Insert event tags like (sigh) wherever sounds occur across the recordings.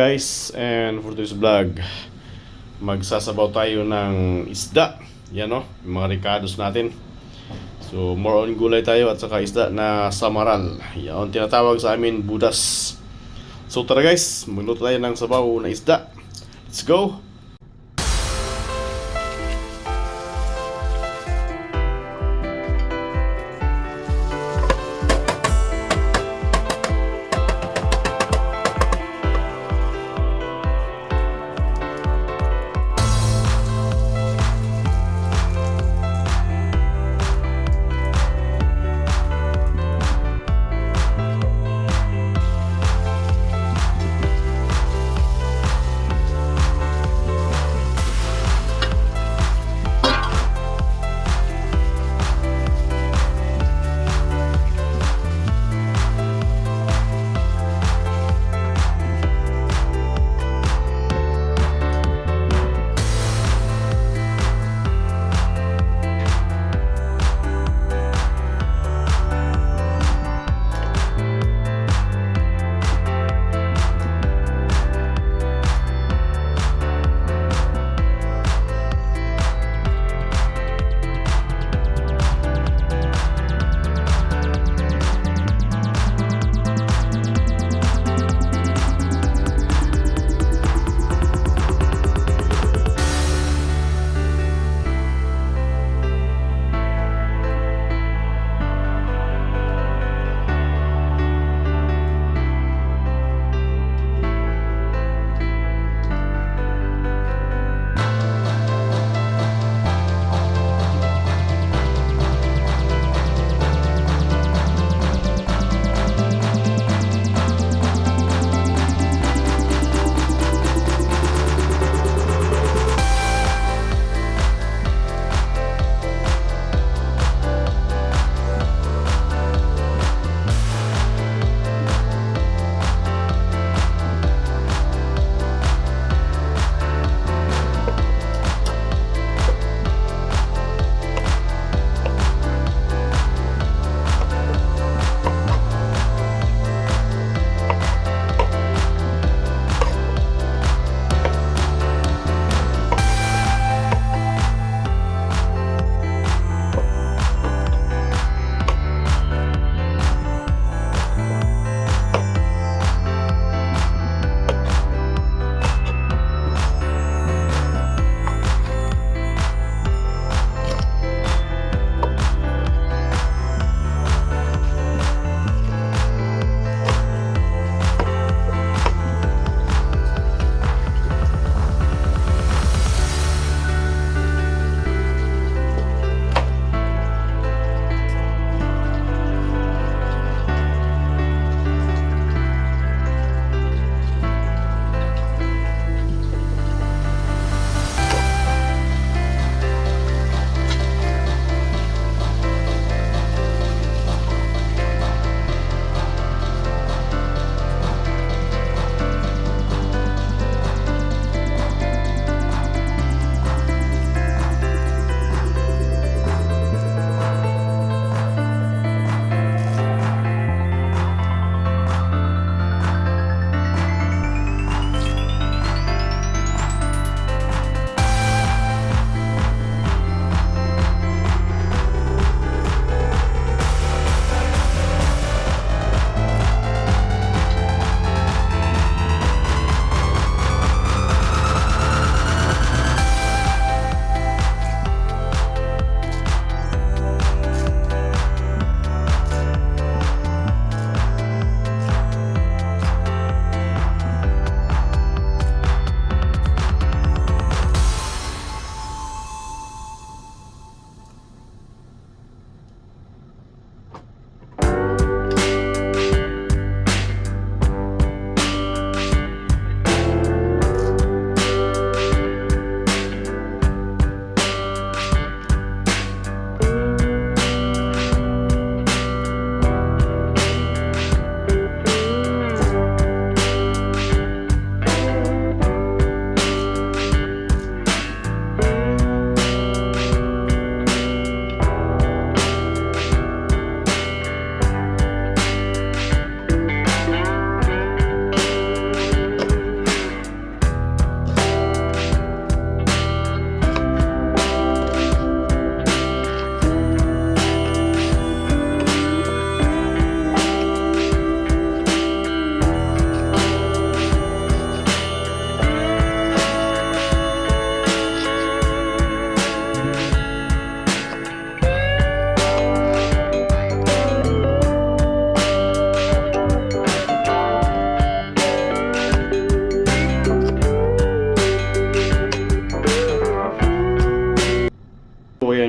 guys and for this vlog magsasabaw tayo ng isda. Yan no? Mga ricados natin. So more on gulay tayo at saka isda na samaral. Yan tinatawag sa amin budas. So tara guys magluto tayo ng sabaw na isda. Let's go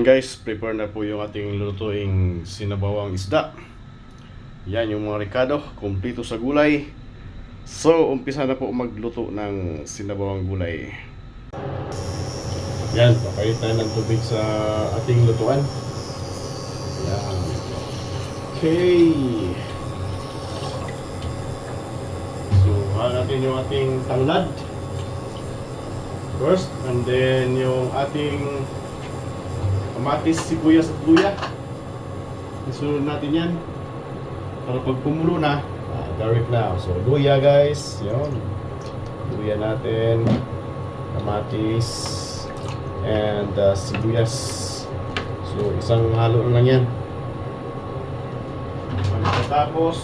Yan guys, prepare na po yung ating lutuing sinabawang isda. Yan yung mga ricado, kumpleto sa gulay. So, umpisa na po magluto ng sinabawang gulay. Yan, papayit tayo ng tubig sa ating lutuan. Yan. Okay. So, haan natin yung ating tanglad. First, and then yung ating kamatis, sibuyas at luya. Isunod natin yan. Para pag kumulo na, ah, garlic na. So, luya guys. Yun. Luya natin. Kamatis. And uh, sibuyas. So, isang halo na lang yan. Pagkatapos,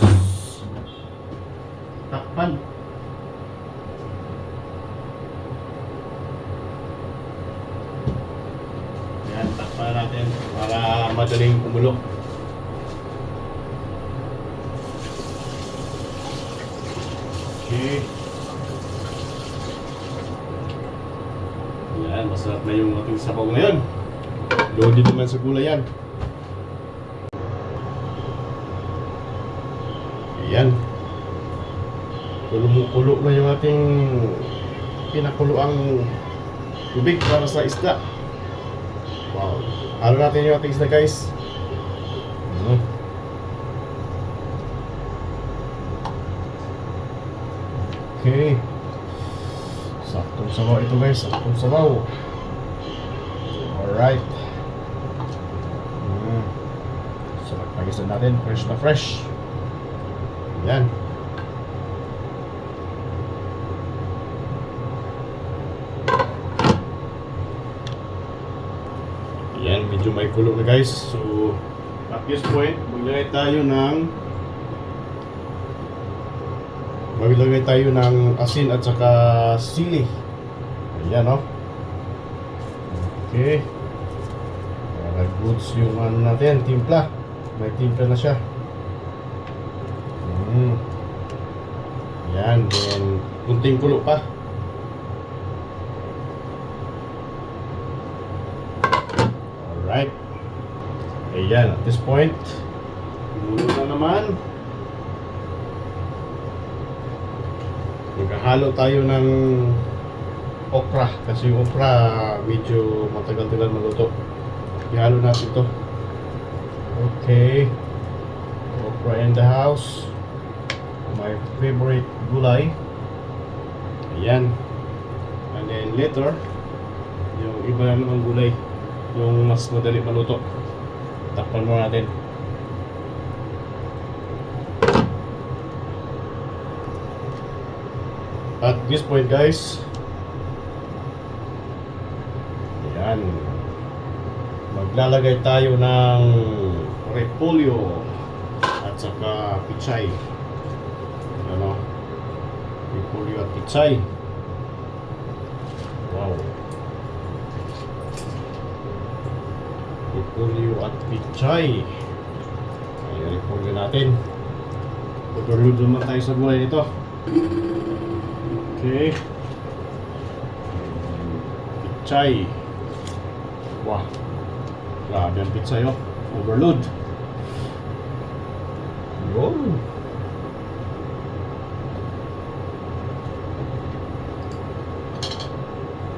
takpan. Yan, takpan natin para madaling kumulo. Okay. Yan, masarap na yung ating sabaw ngayon. Loaded naman sa gulay yan. Yan. Kumukulo na yung ating pinakuloang tubig para sa isda. Wow. Halo natin yung ating isda guys. Mm. Okay. Saktong sabaw ito guys. Saktong sabaw. Alright. Mm. Sarap pagisan natin. Fresh na fresh. Yan. Kulo na guys. So, at this point, maglagay tayo ng maglagay tayo ng asin at saka sili. Ayan, no? Okay. Para goods yung ano natin, timpla. May timpla na siya. Mm. Yan, then kunting kulo pa. Alright. Ayan, at this point, kumulo na naman. Maghahalo tayo ng okra kasi yung okra medyo matagal-tagal maluto. Ihalo natin to. Okay. Okra in the house. My favorite gulay. Ayan. And then later, yung iba na namang gulay. Yung mas madali maluto. Takpan mo natin. At this point guys, Ayan. Maglalagay tayo ng repolyo at saka pichay. Ano? Repolyo at pichay. Wow. Repolyo at pichay. Ayan, repolyo natin. Overload naman tayo sa gulay nito. Okay. Pichay. Wah. Grabe ang pizza yun. Overload. Yun.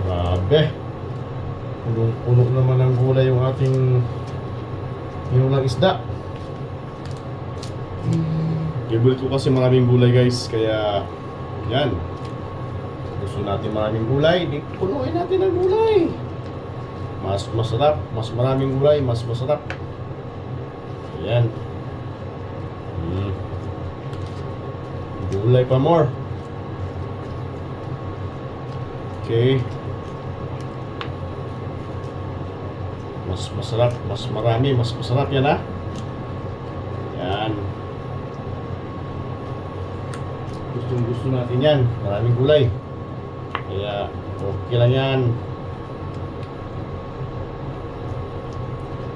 Grabe. Punong-puno naman ng gulay yung ating inulang isda. Favorite ko kasi maraming gulay guys, kaya yan. Gusto natin maraming gulay, di punuin natin ng gulay. Mas masarap, mas maraming gulay, mas masarap. Ayan. Mm. Gulay pa more. Okay. Mas masarap, mas marami, mas masarap yan ha. Yan. Gustong gusto natin yan. Maraming gulay. Kaya okay lang yan.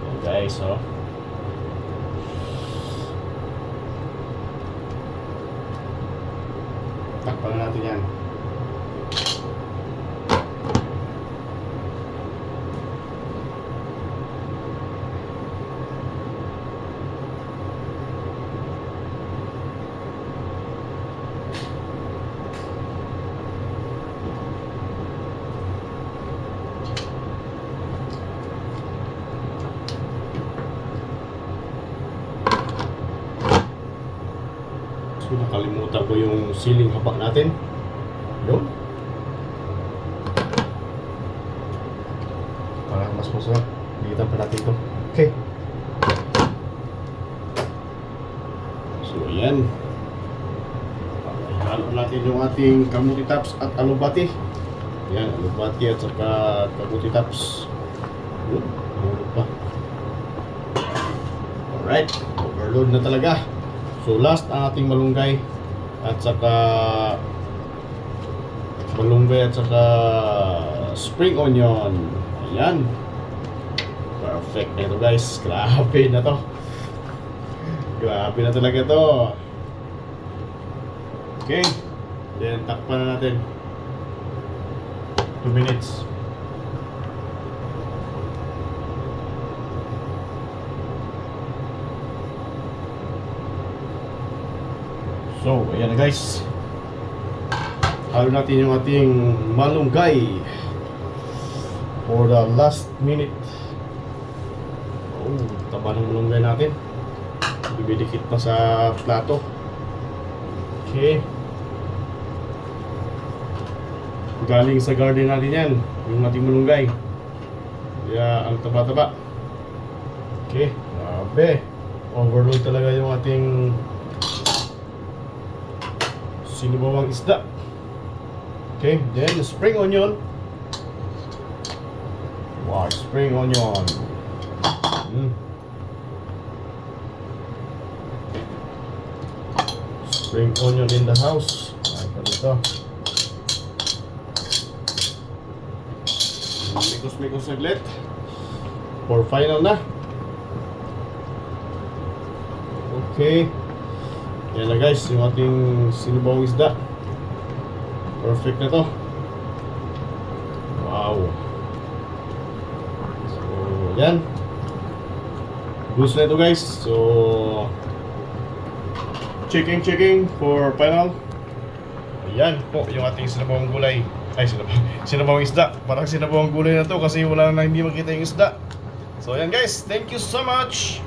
Yan guys, oh. Takpan natin yan. Nakalimutan ko yung ceiling haba natin. Yun. Para mas masarap. Ligitan pa natin to. Okay. So, ayan. Halo natin yung ating kamuti tops at alubati. Yan, alubati at saka kamuti tops. Yun, pa. Alright, overload na talaga. So last ang ating malunggay at saka malunggay at saka spring onion. Ayan. Perfect na ito guys. (laughs) Grabe na to. Grabe na talaga to. Okay. Then takpan na natin. 2 minutes. So, ayan na guys. Halo natin yung ating malunggay for the last minute. Oh, taba ng malunggay natin. Bibidikit pa sa plato. Okay. Galing sa garden natin yan, yung ating malunggay. Kaya ang taba-taba. Okay, grabe. Overload talaga yung ating sinubawang isda. Okay, then the spring onion. Wow, spring onion. Mm. Spring onion in the house. Ay, ganito. Mikos-mikos saglit. For final na. Okay. Yan na guys, yung ating sinubawang isda. Perfect na to. Wow. So, yan. Gusto na ito guys. So, checking checking for final. Ayan po yung ating sinabawang gulay. Ay, sinabawang, (laughs) sinabawang isda. Parang sinabawang gulay na to kasi wala na hindi makita yung isda. So, ayan guys. Thank you so much.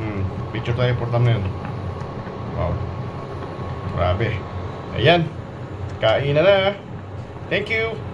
Hmm, picture tayo for thumbnail. Wow. Grabe. Ayan. Kain na na. Thank you.